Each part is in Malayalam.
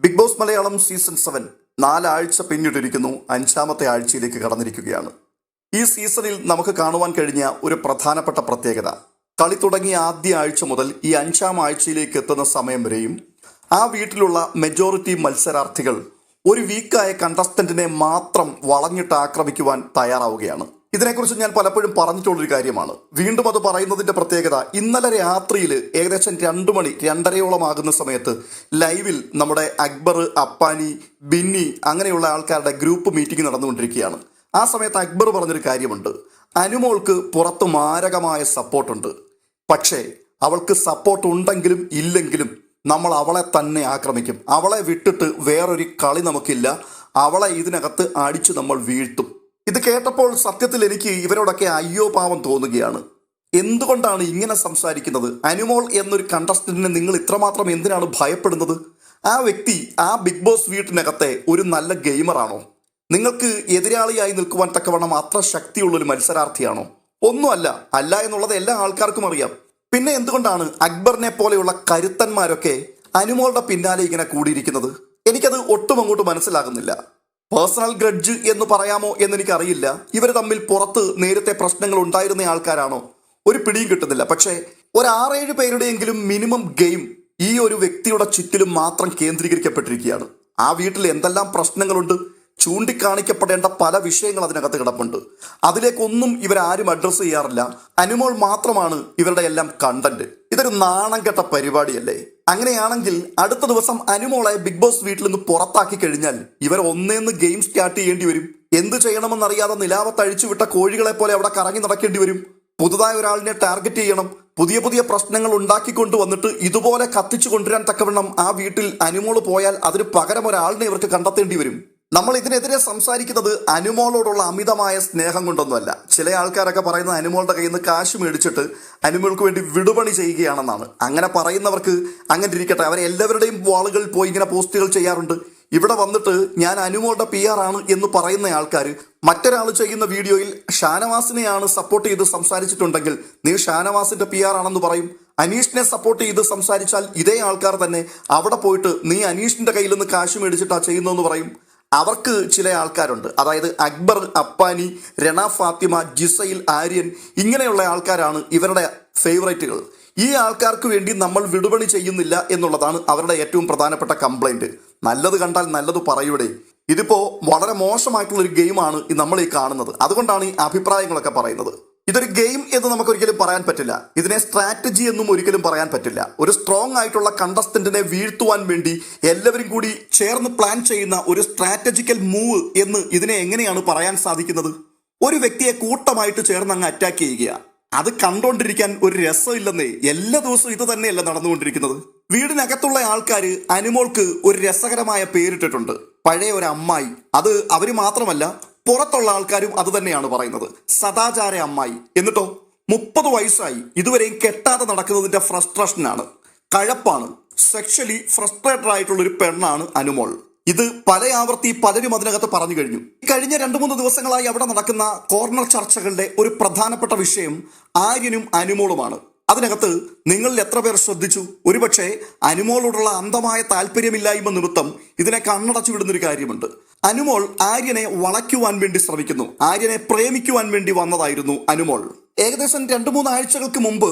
Bigg Boss Malayalam season seven നാലാഴ്ച പിന്നിട്ടിരിക്കുന്നു. അഞ്ചാമത്തെ ആഴ്ചയിലേക്ക് കടന്നിരിക്കുകയാണ്. ഈ സീസണിൽ നമുക്ക് കാണുവാൻ കഴിഞ്ഞ ഒരു പ്രധാനപ്പെട്ട പ്രത്യേകത. കളി തുടങ്ങിയ ആദ്യ ആഴ്ച മുതൽ ഈ അഞ്ചാം ആഴ്ചയിലേക്ക് എത്തുന്ന സമയം വരെയും ആ വീട്ടിലുള്ള മെജോറിറ്റി മത്സരാർത്ഥികൾ ഒരു വീക്കായ കണ്ടസ്റ്റന്റിനെ മാത്രം വളഞ്ഞിട്ട് ആക്രമിക്കുവാൻ തയ്യാറാവുകയാണ്. ഇതിനെക്കുറിച്ച് ഞാൻ പലപ്പോഴും പറഞ്ഞിട്ടുള്ളൊരു കാര്യമാണ്. വീണ്ടും അത് പറയുന്നതിന്റെ പ്രത്യേകത ഇന്നലെ രാത്രിയിൽ ഏകദേശം രണ്ടു മണി രണ്ടരയോളം ആകുന്ന സമയത്ത് ലൈവിൽ നമ്മുടെ അക്ബർ അപ്പാനി ബിന്നി അങ്ങനെയുള്ള ആൾക്കാരുടെ ഗ്രൂപ്പ് മീറ്റിംഗ് നടന്നുകൊണ്ടിരിക്കുകയാണ്. ആ സമയത്ത് അക്ബർ പറഞ്ഞൊരു കാര്യമുണ്ട്. അനുമോൾക്ക് പുറത്ത് മാരകമായ സപ്പോർട്ടുണ്ട്. പക്ഷേ അവൾക്ക് സപ്പോർട്ട് ഉണ്ടെങ്കിലും ഇല്ലെങ്കിലും നമ്മൾ അവളെ തന്നെ ആക്രമിക്കും. അവളെ വിട്ടിട്ട് വേറൊരു കളി നമുക്കില്ല. അവളെ ഇതിനകത്ത് അടിച്ചു നമ്മൾ വീഴ്ത്തും. ഇത് കേട്ടപ്പോൾ സത്യത്തിൽ എനിക്ക് ഇവരോടൊക്കെ അയ്യോ പാവം തോന്നുകയാണ്. എന്തുകൊണ്ടാണ് ഇങ്ങനെ സംസാരിക്കുന്നത്? അനുമോൾ എന്നൊരു കണ്ടസ്റ്റന്റിനെ നിങ്ങൾ ഇത്രമാത്രം എന്തിനാണ് ഭയപ്പെടുന്നത്? ആ വ്യക്തി ആ ബിഗ് ബോസ് വീട്ടിനകത്തെ ഒരു നല്ല ഗെയിമറാണോ? നിങ്ങൾക്ക് എതിരാളിയായി നിൽക്കുവാൻ തക്കവണ്ണം അത്ര ശക്തിയുള്ള ഒരു മത്സരാർത്ഥിയാണോ? ഒന്നുമല്ല അല്ല എന്നുള്ളത് എല്ലാ ആൾക്കാർക്കും അറിയാം. പിന്നെ എന്തുകൊണ്ടാണ് അക്ബറിനെ പോലെയുള്ള കരുത്തന്മാരൊക്കെ അനുമോളുടെ പിന്നാലെ ഇങ്ങനെ കൂടിയിരിക്കുന്നത്? എനിക്കത് ഒട്ടും അങ്ങോട്ട് മനസ്സിലാകുന്നില്ല. പേഴ്സണൽ ഗ്രഡ്ജ് എന്ന് പറയാമോ എന്ന് എനിക്കറിയില്ല ഇവർ തമ്മിൽ പുറത്ത് നേരത്തെ പ്രശ്നങ്ങൾ ഉണ്ടായിരുന്ന ആൾക്കാരാണോ? ഒരു പിടിയും കിട്ടുന്നില്ല. പക്ഷേ ഒരു ആറേഴ് പേരുടെയെങ്കിലും മിനിമം ഗെയിം ഈ ഒരു വ്യക്തിയുടെ ചുറ്റിലും മാത്രം കേന്ദ്രീകരിക്കപ്പെട്ടിരിക്കുകയാണ്. ആ വീട്ടിൽ എന്തെല്ലാം പ്രശ്നങ്ങളുണ്ട്? ചൂണ്ടിക്കാണിക്കപ്പെടേണ്ട പല വിഷയങ്ങൾ അതിനകത്ത് കിടപ്പുണ്ട്. അതിലേക്കൊന്നും ഇവരാരും അഡ്രസ്സ് ചെയ്യാറില്ല. അനുമോൾ മാത്രമാണ് ഇവരുടെ എല്ലാം കണ്ടന്റ് ഇതൊരു നാണം കെട്ട പരിപാടിയല്ലേ? അങ്ങനെയാണെങ്കിൽ അടുത്ത ദിവസം അനുമോളെ ബിഗ് ബോസ് വീട്ടിൽ നിന്ന് പുറത്താക്കി കഴിഞ്ഞാൽ ഇവർ ഒന്നേന്ന് ഗെയിം സ്റ്റാർട്ട് ചെയ്യേണ്ടി വരും. എന്ത് ചെയ്യണമെന്നറിയാതെ നിലാവത്തഴിച്ചു വിട്ട കോഴികളെ പോലെ അവിടെ കറങ്ങി നടക്കേണ്ടി വരും. പുതുതായ ഒരാളിനെ ടാർഗറ്റ് ചെയ്യണം. പുതിയ പുതിയ പ്രശ്നങ്ങൾ ഉണ്ടാക്കിക്കൊണ്ട് വന്നിട്ട് ഇതുപോലെ കത്തിച്ചു കൊണ്ടുവരാൻ തക്കവണ്ണം ആ വീട്ടിൽ അനുമോൾ പോയാൽ അതിന് പകരം ഒരാളിനെ ഇവർക്ക് കണ്ടെത്തേണ്ടി വരും. നമ്മൾ ഇതിനെതിരെ സംസാരിക്കുന്നത് അനുമോളോടുള്ള അമിതമായ സ്നേഹം കൊണ്ടൊന്നുമല്ല. ചില ആൾക്കാരൊക്കെ പറയുന്നത് അനുമോളുടെ കയ്യിൽ നിന്ന് കാശ് മേടിച്ചിട്ട് അനുമോൾക്ക് വേണ്ടി വിടുപണി ചെയ്യുകയാണെന്നാണ്. അങ്ങനെ പറയുന്നവർക്ക് അങ്ങനെ ഇരിക്കട്ടെ. അവരെ എല്ലാവരുടെയും വാളുകൾ പോയി ഇങ്ങനെ പോസ്റ്റുകൾ ചെയ്യാറുണ്ട്. ഇവിടെ വന്നിട്ട് ഞാൻ അനുമോളുടെ പി ആർ ആണ് എന്ന് പറയുന്ന ആൾക്കാർ മറ്റൊരാൾ ചെയ്യുന്ന വീഡിയോയിൽ ഷാനവാസിനെയാണ് സപ്പോർട്ട് ചെയ്ത് സംസാരിച്ചിട്ടുണ്ടെങ്കിൽ നീ ഷാനവാസിന്റെ പി ആർ ആണെന്ന് പറയും. അനീഷിനെ സപ്പോർട്ട് ചെയ്ത് സംസാരിച്ചാൽ ഇതേ ആൾക്കാർ തന്നെ അവിടെ പോയിട്ട് നീ അനീഷിന്റെ കയ്യിൽ നിന്ന് കാശ് മേടിച്ചിട്ടാ ചെയ്യുന്നതെന്ന് പറയും. അവർക്ക് ചില ആൾക്കാരുണ്ട്. അതായത് അക്ബർ അപ്പാനി രണ ഫാത്തിമ ജിസൈൽ ആര്യൻ ഇങ്ങനെയുള്ള ആൾക്കാരാണ് ഇവരുടെ ഫേവറേറ്റുകൾ. ഈ ആൾക്കാർക്ക് വേണ്ടി നമ്മൾ വിടുപണി ചെയ്യുന്നില്ല എന്നുള്ളതാണ് അവരുടെ ഏറ്റവും പ്രധാനപ്പെട്ട കംപ്ലൈന്റ് നല്ലത് കണ്ടാൽ നല്ലത് പറയൂടെ. ഇതിപ്പോ വളരെ മോശമായിട്ടുള്ള ഒരു ഗെയിമാണ് നമ്മൾ ഈ കാണുന്നത്. അതുകൊണ്ടാണ് ഈ അഭിപ്രായങ്ങളൊക്കെ പറയുന്നത്. ഇതൊരു ഗെയിം എന്ന് നമുക്ക് ഒരിക്കലും പറയാൻ പറ്റില്ല. ഇതിനെ സ്ട്രാറ്റജി എന്നും ഒരിക്കലും പറയാൻ പറ്റില്ല. ഒരു സ്ട്രോങ് ആയിട്ടുള്ള കണ്ടസ്റ്റന്റിനെ വീഴ്ത്തുവാൻ വേണ്ടി എല്ലാവരും കൂടി ചേർന്ന് പ്ലാൻ ചെയ്യുന്ന ഒരു സ്ട്രാറ്റജിക്കൽ മൂവ് എന്ന് ഇതിനെ എങ്ങനെയാണ് പറയാൻ സാധിക്കുന്നത്? ഒരു വ്യക്തിയെ കൂട്ടമായിട്ട് ചേർന്ന് അങ്ങ് അറ്റാക്ക് ചെയ്യുക അത് കണ്ടോണ്ടിരിക്കാൻ ഒരു രസമില്ലെന്നേ എല്ലാ ദിവസവും ഇത് തന്നെയല്ല നടന്നുകൊണ്ടിരിക്കുന്നത്. വീടിനകത്തുള്ള ആൾക്കാർ അനിമോൾക്ക് ഒരു രസകരമായ പേരിട്ടിട്ടുണ്ട്. പഴയ ഒരു അമ്മായി. അത് അവർ മാത്രമല്ല പുറത്തുള്ള ആൾക്കാരും അത് തന്നെയാണ് പറയുന്നത്. സദാചാര അമ്മായി. എന്നിട്ടോ? മുപ്പത് വയസ്സായി. ഇതുവരെയും കെട്ടാതെ നടക്കുന്നതിന്റെ ഫ്രസ്ട്രേഷനാണ് കഴപ്പാണ്. സെക്ഷലി ഫ്രസ്ട്രേറ്റഡ് ആയിട്ടുള്ള ഒരു പെണ്ണാണ് അനുമോൾ. ഇത് പല ആവർത്തി പലരും അതിനകത്ത് പറഞ്ഞു കഴിഞ്ഞു. കഴിഞ്ഞ രണ്ടു മൂന്ന് ദിവസങ്ങളായി അവിടെ നടക്കുന്ന കോർണർ ചർച്ചകളുടെ ഒരു പ്രധാനപ്പെട്ട വിഷയം ആര്യനും അനുമോളുമാണ്. അതിനകത്ത് നിങ്ങളിൽ എത്ര പേർ ശ്രദ്ധിച്ചു? ഒരുപക്ഷെ അനുമോളോടുള്ള അന്ധമായ താല്പര്യമില്ലായ്മ നിമിത്തം ഇതിനെ കണ്ണടച്ചു വിടുന്നൊരു കാര്യമുണ്ട്. അനുമോൾ ആര്യനെ വളയ്ക്കുവാൻ വേണ്ടി ശ്രമിക്കുന്നു. ആര്യനെ പ്രേമിക്കുവാൻ വേണ്ടി വന്നതായിരുന്നു അനുമോൾ. ഏകദേശം രണ്ടു മൂന്ന് ആഴ്ചകൾക്ക് മുമ്പ്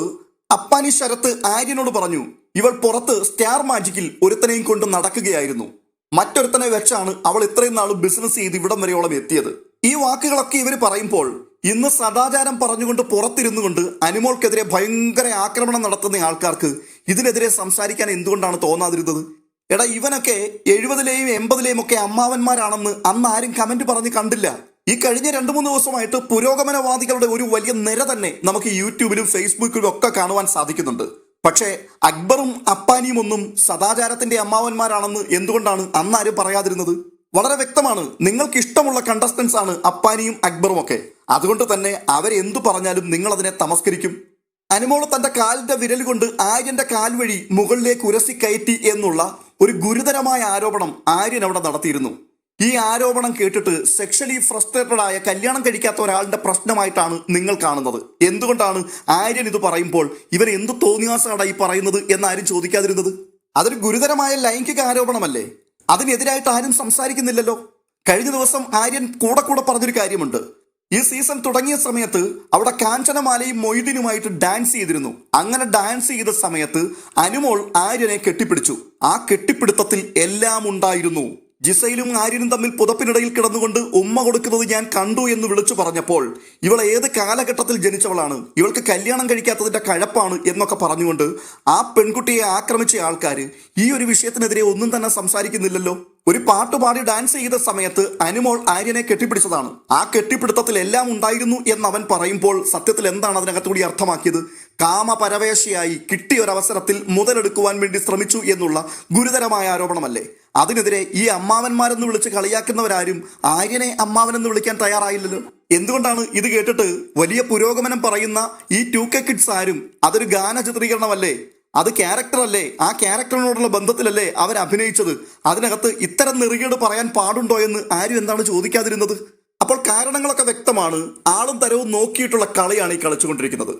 അപ്പാനി ശരത്ത് ആര്യനോട് പറഞ്ഞു ഇവൾ പുറത്ത് സ്റ്റാർ മാജിക്കിൽ ഒരുത്തനെയും കൊണ്ട് നടക്കുകയായിരുന്നു. മറ്റൊരുത്തനെ വെച്ചാണ് അവൾ ഇത്രയും നാൾ ബിസിനസ് ചെയ്ത് ഇവിടം വരെയോളം എത്തിയത്. ഈ വാക്കുകളൊക്കെ ഇവർ പറയുമ്പോൾ ഇന്ന് സദാചാരം പറഞ്ഞുകൊണ്ട് പുറത്തിരുന്നു കൊണ്ട് അനുമോൾക്കെതിരെ ഭയങ്കര ആക്രമണം നടത്തുന്ന ആൾക്കാർക്ക് ഇതിനെതിരെ സംസാരിക്കാൻ എന്തുകൊണ്ടാണ് തോന്നാതിരുന്നത്? എടാ ഇവനൊക്കെ എഴുപതിലെയും എൺപതിലെയും ഒക്കെ അമ്മാവന്മാരാണെന്ന് അന്ന് ആരും കമന്റ് പറഞ്ഞ് കണ്ടില്ല. ഈ കഴിഞ്ഞ രണ്ടു മൂന്ന് ദിവസമായിട്ട് പുരോഗമനവാദികളുടെ ഒരു വലിയ നിര തന്നെ നമുക്ക് യൂട്യൂബിലും ഫേസ്ബുക്കിലും ഒക്കെ കാണുവാൻ സാധിക്കുന്നുണ്ട്. പക്ഷേ അക്ബറും അപ്പാനിയും ഒന്നും സദാചാരത്തിന്റെ അമ്മാവന്മാരാണെന്ന് എന്തുകൊണ്ടാണ് അന്ന് ആരും പറയാതിരുന്നത്? വളരെ വ്യക്തമാണ്. നിങ്ങൾക്ക് ഇഷ്ടമുള്ള കണ്ടസ്റ്റൻസ് ആണ് അപ്പാനിയും അക്ബറും ഒക്കെ. അതുകൊണ്ട് തന്നെ അവരെന്തു പറഞ്ഞാലും നിങ്ങൾ അതിനെ തമസ്കരിക്കും. അനുമോൾ തന്റെ കാലിന്റെ വിരൽ കൊണ്ട് ആര്യന്റെ കാൽ വഴി മുകളിലേക്ക് ഉരസി കയറ്റി എന്നുള്ള ഒരു ഗുരുതരമായ ആരോപണം ആര്യൻ അവിടെ നടത്തിയിരുന്നു. ഈ ആരോപണം കേട്ടിട്ട് സെക്ഷലി ഫ്രസ്ട്രേറ്റഡ് ആയ കല്യാണം കഴിക്കാത്ത ഒരാളുടെ പ്രശ്നമായിട്ടാണ് നിങ്ങൾ കാണുന്നത്. എന്തുകൊണ്ടാണ് ആര്യൻ ഇത് പറയുമ്പോൾ ഇവൻ എന്ത് തോന്നിയാസാണ് ഈ പറയുന്നത് എന്ന് ആരും ചോദിക്കാതിരുന്നത്? അതൊരു ഗുരുതരമായ ലൈംഗിക ആരോപണമല്ലേ? അതിനെതിരായിട്ട് ആരും സംസാരിക്കുന്നില്ലല്ലോ. കഴിഞ്ഞ ദിവസം ആര്യൻ കൂടെ കൂടെ പറഞ്ഞൊരു കാര്യമുണ്ട്. ഈ സീസൺ തുടങ്ങിയ സമയത്ത് അവിടെ കാഞ്ചനമാലയും മൊയ്തീനുമായിട്ട് ഡാൻസ് ചെയ്തിരുന്നു. അങ്ങനെ ഡാൻസ് ചെയ്ത സമയത്ത് അനുമോൾ ആര്യനെ കെട്ടിപ്പിടിച്ചു. ആ കെട്ടിപ്പിടുത്തത്തിൽ എല്ലാം ഉണ്ടായിരുന്നു ജിസയിലും ആര്യനും തമ്മിൽ പുതപ്പിനിടയിൽ കിടന്നുകൊണ്ട് ഉമ്മ കൊടുക്കുന്നത് ഞാൻ കണ്ടു എന്ന് വിളിച്ചു പറഞ്ഞപ്പോൾ ഇവൾ ഏത് കാലഘട്ടത്തിൽ ജനിച്ചവളാണ്? ഇവൾക്ക് കല്യാണം കഴിക്കാത്തതിന്റെ കഴപ്പാണ് എന്നൊക്കെ പറഞ്ഞുകൊണ്ട് ആ പെൺകുട്ടിയെ ആക്രമിച്ച ആൾക്കാർ ഈ ഒരു വിഷയത്തിനെതിരെ ഒന്നും തന്നെ സംസാരിക്കുന്നില്ലല്ലോ. ഒരു പാട്ടുപാടി ഡാൻസ് ചെയ്ത സമയത്ത് അനുമോൾ ആര്യനെ കെട്ടിപ്പിടിച്ചതാണ്. ആ കെട്ടിപ്പിടുത്തത്തിൽ എല്ലാം ഉണ്ടായിരുന്നു എന്ന് അവൻ പറയുമ്പോൾ സത്യത്തിൽ എന്താണ് അതിനകത്തുകൂടി അർത്ഥമാക്കിയത്? കാമപരവേശയായി കിട്ടിയ ഒരു അവസരത്തിൽ മുതലെടുക്കുവാൻ വേണ്ടി ശ്രമിച്ചു എന്നുള്ള ഗുരുതരമായ ആരോപണമല്ലേ? അതിനെതിരെ ഈ അമ്മാവന്മാരെന്ന് വിളിച്ച് കളിയാക്കുന്നവരാരും ആര്യനെ അമ്മാവനെന്ന് വിളിക്കാൻ തയ്യാറായില്ലല്ലോ. എന്തുകൊണ്ടാണ് ഇത് കേട്ടിട്ട് വലിയ പുരോഗമനം പറയുന്ന ഈ ടു കെ കിഡ്സ് ആരും അതൊരു ഗാന ചിത്രീകരണമല്ലേ? അത് ക്യാരക്ടർ അല്ലേ? ആ ക്യാരക്ടറിനോടുള്ള ബന്ധത്തിലല്ലേ അവർ അഭിനയിച്ചത്? അതിനകത്ത് ഇത്തരം നെറികേട് പറയാൻ പാടുണ്ടോ എന്ന് ആരും എന്താണ് ചോദിക്കാതിരുന്നത്? അപ്പോൾ കാരണങ്ങളൊക്കെ വ്യക്തമാണ്. ആളും തരവും നോക്കിയിട്ടുള്ള കളിയാണ് ഈ കളിച്ചുകൊണ്ടിരിക്കുന്നത്.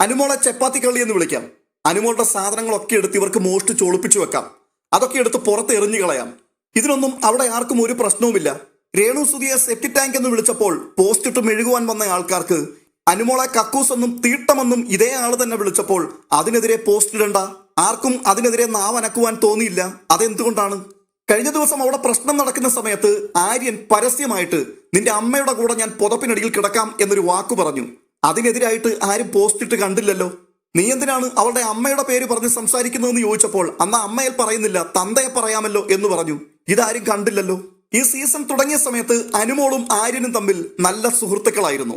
അനുമോളെ ചപ്പാത്തി കളി എന്ന് വിളിക്കാം. അനുമോളുടെ സാധനങ്ങളൊക്കെ എടുത്ത് ഇവർക്ക് മോഷ്ടിച്ച് ഒളിപ്പിച്ചു വെക്കാം. അതൊക്കെ എടുത്ത് പുറത്ത് എറിഞ്ഞു കളയാം. ഇതിനൊന്നും അവിടെ ആർക്കും ഒരു പ്രശ്നവുമില്ല. രേണു സുധിയെ സെപ്റ്റി ടാങ്ക് എന്ന് വിളിച്ചപ്പോൾ പോസ്റ്റ് ഇട്ട് മെഴുകുവാൻ വന്ന ആൾക്കാർക്ക് അനുമോളെ കക്കൂസ് എന്നും തീട്ടമെന്നും ഇതേ ആൾ തന്നെ വിളിച്ചപ്പോൾ അതിനെതിരെ പോസ്റ്റ് ഇടണ്ട. ആർക്കും അതിനെതിരെ നാവനക്കുവാൻ തോന്നിയില്ല. അതെന്തുകൊണ്ടാണ്? കഴിഞ്ഞ ദിവസം അവിടെ പ്രശ്നം നടക്കുന്ന സമയത്ത് ആര്യൻ പരസ്യമായിട്ട് നിന്റെ അമ്മയുടെ കൂടെ ഞാൻ പുതപ്പിനടിയിൽ കിടക്കാം എന്നൊരു വാക്കു പറഞ്ഞു. അതിനെതിരായിട്ട് ആരും പോസ്റ്റ് ഇട്ട് കണ്ടില്ലല്ലോ. നീ എന്തിനാണ് അവളുടെ അമ്മയുടെ പേര് പറഞ്ഞ് സംസാരിക്കുന്നതെന്ന് ചോദിച്ചപ്പോൾ അന്ന് അമ്മയിൽ പറയുന്നില്ല തന്തയെ പറയാമല്ലോ എന്ന് പറഞ്ഞു. ഇതാരും കണ്ടില്ലല്ലോ. ഈ സീസൺ തുടങ്ങിയ സമയത്ത് അനുമോളും ആര്യനും തമ്മിൽ നല്ല സുഹൃത്തുക്കളായിരുന്നു.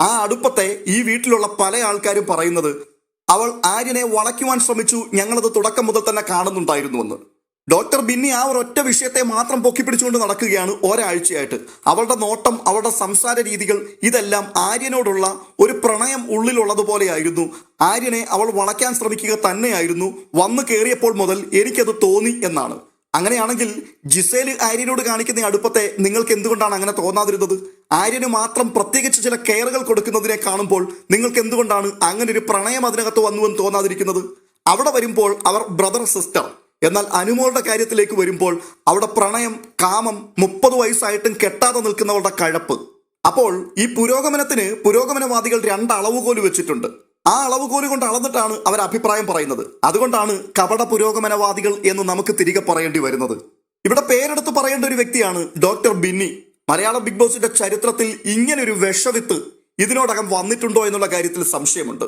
ആ അടുപ്പത്തെ ഈ വീട്ടിലുള്ള പല ആൾക്കാരും പറയുന്നത് അവൾ ആര്യനെ വളയ്ക്കുവാൻ ശ്രമിച്ചു ഞങ്ങളത് തുടക്കം മുതൽ തന്നെ കാണുന്നുണ്ടായിരുന്നുവെന്ന്. ഡോക്ടർ ബിന്നി ആ ഒരൊറ്റ വിഷയത്തെ മാത്രം പൊക്കിപ്പിടിച്ചുകൊണ്ട് നടക്കുകയാണ് ഒരാഴ്ചയായിട്ട്. അവളുടെ നോട്ടം അവളുടെ സംസാര രീതികൾ ഇതെല്ലാം ആര്യനോടുള്ള ഒരു പ്രണയം ഉള്ളിലുള്ളതുപോലെയായിരുന്നു ആര്യനെ അവൾ വളയ്ക്കാൻ ശ്രമിക്കുക തന്നെയായിരുന്നു. വന്നു കയറിയപ്പോൾ മുതൽ എനിക്കത് തോന്നി എന്നാണ്. അങ്ങനെയാണെങ്കിൽ ജിസേൽ ആര്യനോട് കാണിക്കുന്ന അടുപ്പത്തെ നിങ്ങൾക്ക് എന്തുകൊണ്ടാണ് അങ്ങനെ തോന്നാതിരുന്നത്? ആര്യന് മാത്രം പ്രത്യേകിച്ച് ചില കെയറുകൾ കൊടുക്കുന്നതിനെ കാണുമ്പോൾ നിങ്ങൾക്ക് എന്തുകൊണ്ടാണ് അങ്ങനെ ഒരു പ്രണയം അതിനകത്ത് വന്നുവെന്ന് തോന്നാതിരിക്കുന്നത്? അവിടെ വരുമ്പോൾ അവർ ബ്രദർ സിസ്റ്റർ. എന്നാൽ അനുമോളുടെ കാര്യത്തിലേക്ക് വരുമ്പോൾ അവിടെ പ്രണയം കാമം മുപ്പത് വയസ്സായിട്ടും കെട്ടാതെ നിൽക്കുന്നവളുടെ കഴപ്പ്. അപ്പോൾ ഈ പുരോഗമനത്തിന് പുരോഗമനവാദികൾ രണ്ട് അളവുകോൽ വെച്ചിട്ടുണ്ട്. ആ അളവുകോൽ കൊണ്ട് അളന്നിട്ടാണ് അവർ അഭിപ്രായം പറയുന്നത്. അതുകൊണ്ടാണ് കപട പുരോഗമനവാദികൾ എന്ന് നമുക്ക് തിരികെ പറയേണ്ടി വരുന്നത്. ഇവിടെ പേരെടുത്ത് പറയേണ്ട ഒരു വ്യക്തിയാണ് ഡോക്ടർ ബിന്നി. മലയാള ബിഗ് ബോസിന്റെ ചരിത്രത്തിൽ ഇങ്ങനൊരു വിഷവിത്ത് ഇതിനോടകം വന്നിട്ടുണ്ടോ എന്നുള്ള കാര്യത്തിൽ സംശയമുണ്ട്.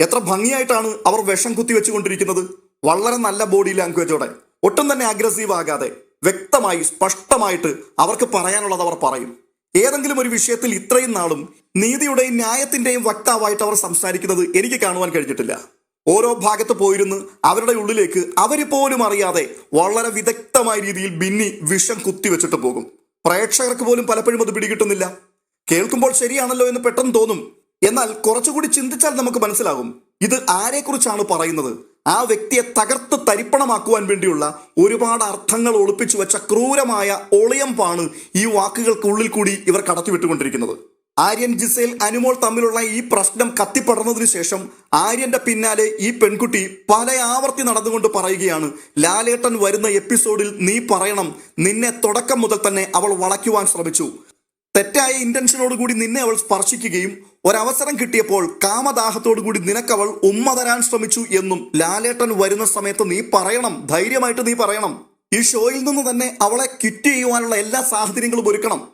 എത്ര ഭംഗിയായിട്ടാണ് അവർ വിഷം കുത്തി വെച്ചുകൊണ്ടിരിക്കുന്നത് വളരെ നല്ല ബോഡി ലാംഗ്വേജോടെ ഒട്ടും തന്നെ അഗ്രസീവ് ആകാതെ വ്യക്തമായി സ്പഷ്ടമായിട്ട് അവർക്ക് പറയാനുള്ളത് അവർ പറയും. ഏതെങ്കിലും ഒരു വിഷയത്തിൽ ഇത്രയും നാളും നീതിയുടെയും ന്യായത്തിന്റെയും വക്താവായിട്ട് അവർ സംസാരിക്കുന്നത് എനിക്ക് കാണുവാൻ കഴിഞ്ഞിട്ടില്ല. ഓരോ ഭാഗത്ത് പോയിരുന്ന് അവരുടെ ഉള്ളിലേക്ക് അവർ പോലും അറിയാതെ വളരെ വിദഗ്ധമായ രീതിയിൽ ബിന്നി വിഷം കുത്തി വെച്ചിട്ട് പോകും. പ്രേക്ഷകർക്ക് പോലും പലപ്പോഴും അത് പിടികിട്ടുന്നില്ല. കേൾക്കുമ്പോൾ ശരിയാണല്ലോ എന്ന് പെട്ടെന്ന് തോന്നും. എന്നാൽ കുറച്ചുകൂടി ചിന്തിച്ചാൽ നമുക്ക് മനസ്സിലാകും. ഇത് ആരെക്കുറിച്ചാണ് പറയുന്നത്? ആ വ്യക്തിയെ തകർത്ത് തരിപ്പണമാക്കുവാൻ വേണ്ടിയുള്ള ഒരുപാട് അർത്ഥങ്ങൾ ഒളിപ്പിച്ചു വെച്ച ക്രൂരമായ ഒളിയമ്പാണ് ഈ വാക്കുകൾക്കുള്ളിൽ കൂടി ഇവർ കടത്തിവിട്ടുകൊണ്ടിരിക്കുന്നത്. ആര്യൻ ജിസേൽ അനുമോൾ തമ്മിലുള്ള ഈ പ്രശ്നം കത്തിപ്പടർന്നതിനു ശേഷം ആര്യന്റെ പിന്നാലെ ഈ പെൺകുട്ടി പല ആവർത്തി നടന്നുകൊണ്ട് പറയുകയാണ് ലാലേട്ടൻ വരുന്ന എപ്പിസോഡിൽ നീ പറയണം നിന്നെ തുടക്കം മുതൽ തന്നെ അവൾ വളയ്ക്കുവാൻ ശ്രമിച്ചു. തെറ്റായ ഇന്റൻഷനോടുകൂടി നിന്നെ അവൾ സ്പർശിക്കുകയും ഒരവസരം കിട്ടിയപ്പോൾ കാമദാഹത്തോടു കൂടി നിനക്കവൾ ഉമ്മ തരാൻ ശ്രമിച്ചു എന്നും ലാലേട്ടൻ വരുന്ന സമയത്ത് നീ പറയണം ധൈര്യമായിട്ട് നീ പറയണം. ഈ ഷോയിൽ നിന്ന് തന്നെ അവളെ ക്വിറ്റ് ചെയ്യുവാനുള്ള എല്ലാ സാഹചര്യങ്ങളും ഒരുക്കണം.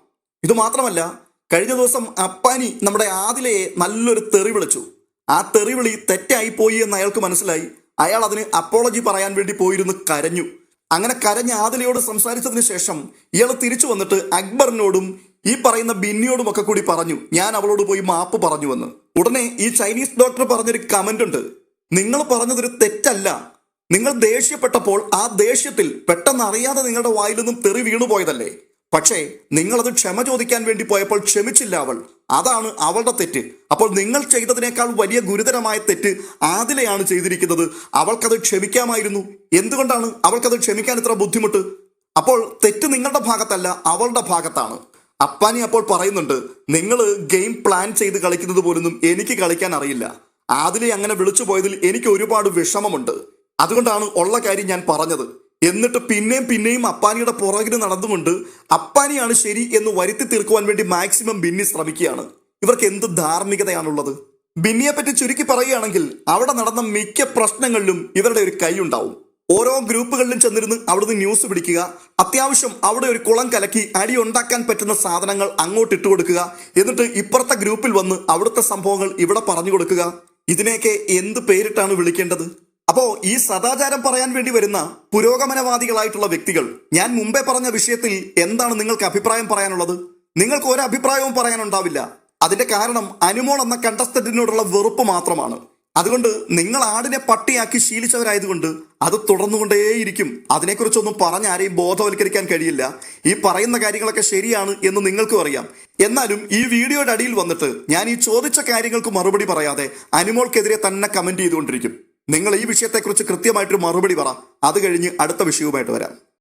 ഇത് മാത്രമല്ല കഴിഞ്ഞ ദിവസം അപ്പാനി നമ്മുടെ ആദിലയെ നല്ലൊരു തെറി വിളിച്ചു. ആ തെറി തെറിവിളി തെറ്റായിപ്പോയി എന്ന് അയാൾക്ക് മനസ്സിലായി. അയാൾ അതിന് അപ്പോളജി പറയാൻ വേണ്ടി പോയിരുന്ന് കരഞ്ഞു. അങ്ങനെ കരഞ്ഞ ആദിലയോട് സംസാരിച്ചതിന് ശേഷം ഇയാൾ തിരിച്ചു വന്നിട്ട് അക്ബറിനോടും ഈ പറയുന്ന ബിന്നിയോടും ഒക്കെ കൂടി പറഞ്ഞു ഞാൻ അവളോട് പോയി മാപ്പ് പറഞ്ഞു പറഞ്ഞുവെന്ന് ഉടനെ ഈ ചൈനീസ് ഡോക്ടർ പറഞ്ഞൊരു കമന്റ് ഉണ്ട്. നിങ്ങൾ പറഞ്ഞതൊരു തെറ്റല്ല. നിങ്ങൾ ദേഷ്യപ്പെട്ടപ്പോൾ ആ ദേഷ്യത്തിൽ പെട്ടെന്ന് അറിയാതെ നിങ്ങളുടെ വായിൽ നിന്നും തെറി വീണുപോയതല്ലേ പക്ഷേ നിങ്ങളത് ക്ഷമ ചോദിക്കാൻ വേണ്ടി പോയപ്പോൾ ക്ഷമിച്ചില്ല അവൾ. അതാണ് അവളുടെ തെറ്റ്. അപ്പോൾ നിങ്ങൾ ചെയ്തതിനേക്കാൾ വലിയ ഗുരുതരമായ തെറ്റ് ആദിലയാണ് ചെയ്തിരിക്കുന്നത്. അവൾക്കത് ക്ഷമിക്കാമായിരുന്നു. എന്തുകൊണ്ടാണ് അവൾക്കത് ക്ഷമിക്കാൻ ഇത്ര ബുദ്ധിമുട്ട്? അപ്പോൾ തെറ്റ് നിങ്ങളുടെ ഭാഗത്തല്ല അവളുടെ ഭാഗത്താണ്. അപ്പാനി അപ്പോൾ പറയുന്നുണ്ട് നിങ്ങൾ ഗെയിം പ്ലാൻ ചെയ്ത് കളിക്കുന്നത് പോലൊന്നും എനിക്ക് കളിക്കാൻ അറിയില്ല. ആദിലെ അങ്ങനെ വിളിച്ചു പോയതിൽ എനിക്ക് ഒരുപാട് വിഷമമുണ്ട്. അതുകൊണ്ടാണ് ഉള്ള കാര്യം ഞാൻ പറഞ്ഞത്. എന്നിട്ട് പിന്നെയും പിന്നെയും അപ്പാനിയുടെ പുറകിന് നടന്നുകൊണ്ട് അപ്പാനിയാണ് ശരി എന്ന് വരുത്തി തീർക്കുവാൻ വേണ്ടി മാക്സിമം ബിന്നി ശ്രമിക്കുകയാണ്. ഇവർക്ക് എന്ത് ധാർമ്മികതയാണുള്ളത്? ബിന്നിയെ പറ്റി ചുരുക്കി പറയുകയാണെങ്കിൽ അവിടെ നടന്ന മിക്ക പ്രശ്നങ്ങളിലും ഇവരുടെ ഒരു കൈ ഉണ്ടാവും. ഓരോ ഗ്രൂപ്പുകളിലും ചെന്നിരുന്ന് അവിടുന്ന് ന്യൂസ് പിടിക്കുക. അത്യാവശ്യം അവിടെ ഒരു കുളം കലക്കി അടി ഉണ്ടാക്കാൻ പറ്റുന്ന സാധനങ്ങൾ അങ്ങോട്ട് ഇട്ട് കൊടുക്കുക. എന്നിട്ട് ഇപ്പുറത്തെ ഗ്രൂപ്പിൽ വന്ന് അവിടുത്തെ സംഭവങ്ങൾ ഇവിടെ പറഞ്ഞു കൊടുക്കുക. ഇതിനെയൊക്കെ എന്ത് പേരിട്ടാണ് വിളിക്കേണ്ടത്? അപ്പോ ഈ സദാചാരം പറയാൻ വേണ്ടി വരുന്ന പുരോഗമനവാദികളായിട്ടുള്ള വ്യക്തികൾ ഞാൻ മുമ്പേ പറഞ്ഞ വിഷയത്തിൽ എന്താണ് നിങ്ങൾക്ക് അഭിപ്രായം പറയാനുള്ളത്? നിങ്ങൾക്ക് ഒരു അഭിപ്രായവും പറയാനുണ്ടാവില്ല. അതിന്റെ കാരണം അനുമോൾ എന്ന കണ്ടസ്റ്റന്റിനോടുള്ള വെറുപ്പ് മാത്രമാണ്. അതുകൊണ്ട് നിങ്ങൾ ആടിനെ പട്ടിയാക്കി ശീലിച്ചവരായതുകൊണ്ട് അത് തുടർന്നുകൊണ്ടേയിരിക്കും. അതിനെക്കുറിച്ചൊന്നും പറഞ്ഞ് ആരെയും ബോധവൽക്കരിക്കാൻ കഴിയില്ല. ഈ പറയുന്ന കാര്യങ്ങളൊക്കെ ശരിയാണ് എന്ന് നിങ്ങൾക്കും അറിയാം. എന്നാലും ഈ വീഡിയോയുടെ അടിയിൽ വന്നിട്ട് ഞാൻ ഈ ചോദിച്ച കാര്യങ്ങൾക്ക് മറുപടി പറയാതെ അനുമോൾക്കെതിരെ തന്നെ കമന്റ് ചെയ്തുകൊണ്ടിരിക്കും. നിങ്ങൾ ഈ വിഷയത്തെക്കുറിച്ച് കൃത്യമായിട്ടൊരു മറുപടി പറ. അത് കഴിഞ്ഞ് അടുത്ത വിഷയവുമായിട്ട് വരാം.